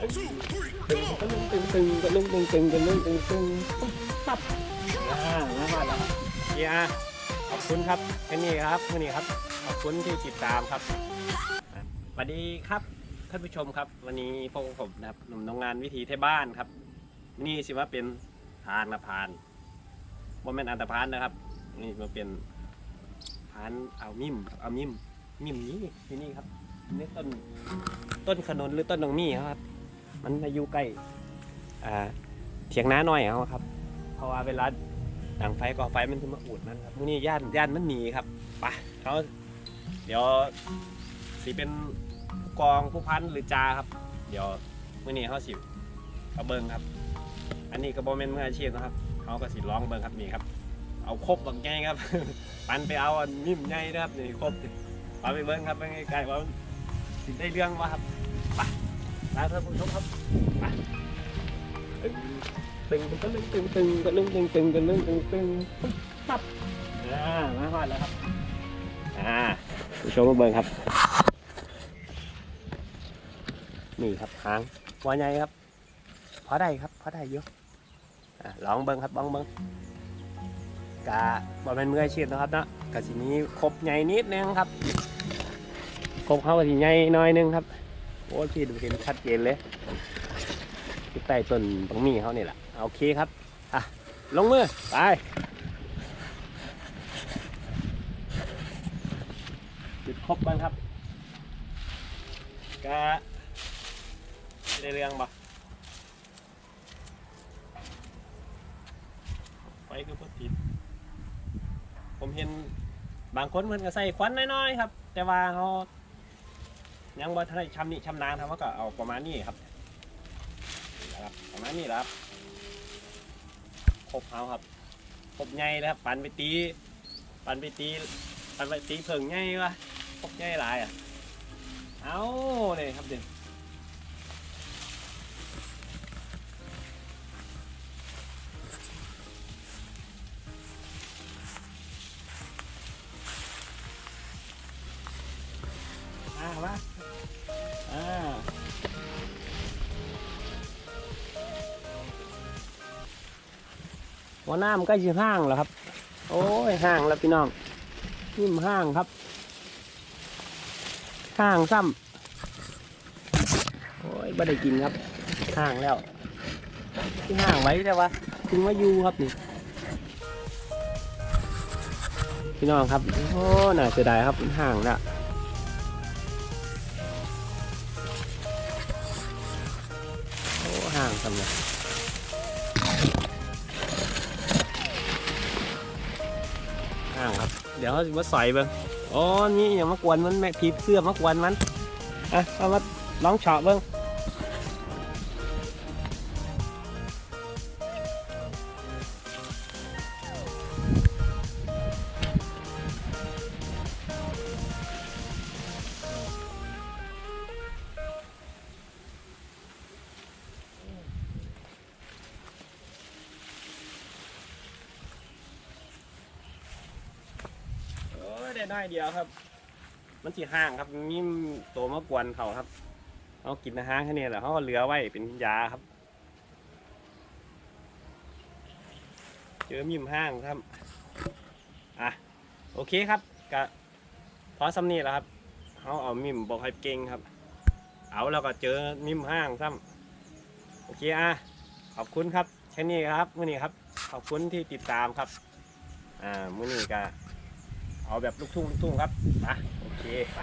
ตึงก็ลุ้งตึงตึงกันลุ้งตึงตึงกันลุ้งตึงตึงตับอ่ามาบ้านแล้วเฮียขอบคุณครับแค่นี้ครับแค่นี้ครับ ขอบคุณที่ติดตามครับสวัสดีครับท่านผู้ชมครับ วันนี้พวกผมนะครับหนุ่มโรงงานวิธีไทยบ้านครับ นี่สิว่าเป็นพานนะพานว่าเป็นอันตรพานนะครับ นี่มันเป็นพานเอามิมเอามิมมิมนี้ที่นี่ครับนี่ต้นต้นขนุนหรือต้นนงมี่ครับ มันอายุใกล้อ่าเถียงน้าน้อยเอาครับ เพราะว่าเวลาดังไฟก่อไฟมันจะมาอุดมันครับมือนี้ย่านย่านมันหนีครับไปเขาเดี๋ยวสิเป็นผู้กองผู้พันหรือจาครับ เดี๋ยวมื้อนี้เขาสิเอาเบิงครับ อันนี้ก็บอมเมนมืออาชีพนะครับเขาก็สิร้องเบิงครับนี่ครับ เอาครบบางไงครับ ปันไปเอานิ่มไงนะครับนี่ครบปันไปเบิงครับไปไกลๆว่าสิได้เรื่องว่าครับไป ไปท่านผู้ชมครับไปตึงตึงตึงตึงตึงตึงตึงตึงตึงตึงตึงตึงปับอ่ามาฮอดแล้วครับอ่าผู้ชมมาเบิงครับ นี่ครับหางหัวใหญ่ครับพอได้ครับพอได้เยอะลองเบิ้งครับลองเบิ้งกะบอเป็นมืออาชีพนะครับนะกะสินี้ครบใหญ่นิดนึงครับครบเข้ากับสีใหญ่หน้อยนึงครับ โอ้ยพี่ดูเห็นชัดเจนเลยที่ใต้ต้นบังมีเขานี่แหละโอเคครับอะลงมือไปจุดครบกันครับกะได้เรื่องบ่ไฟคือบ่ติดผมเห็นบางคนเพิ่นก็ใส่ควันน้อยๆครับ แต่ว่าเขา ยังบ่ทันได้ชำนี่ชำนาญครับเขาก็เอาประมาณนี้ครับนะครับประมาณนี้ครับครบเอาครับครบไงแล้วครับปันไปตีปันไปตีปันไปตีเพิ่งไงวะครบใหญ่หลายอะเอาเลยครับเด็ก หัวหน้ามันใกล้จะห้างแล้วครับ โอ้ยห้างแล้วพี่น้องนิ่มห้างครับ ห้างซ้ำโอ้ยไม่ได้กินครับ ห้างแล้วที่ห้างไว้แต่ว่าถึงว่าอยู่ครับนี่พี่น้องครับโอ้น่าเสียดายครับห้างล้วโอ้ห่างสำเลย เดี๋ยวเขาจะมาใส่บ้างอ๋อนี่อย่ามากวนมันแม่ผีเสื้อมากวนมันอะเอามาลองเฉาะบ้าง ได้น้อยเดียวครับ มันสีห่างครับมีโตมากวนเขาครับเอากินอาหารแค่นี้แหละเขาก็เหลือไว้เป็นยาครับ เจอมิมห้างครับ อะโอเคครับกะพอสำนีแล้วครับเขาเอามิมบอกให้เก่งครับ เอาแล้วก็เจอมิมห้างซ้ำโอเคอะขอบคุณครับแค่นี้ครับมื่อนี้ครับ ขอบคุณที่ติดตามครับ อ่ามื่อนี้ก็ เอาแบบลูกทุ่งลูกทุ่งครับนะโอเคไป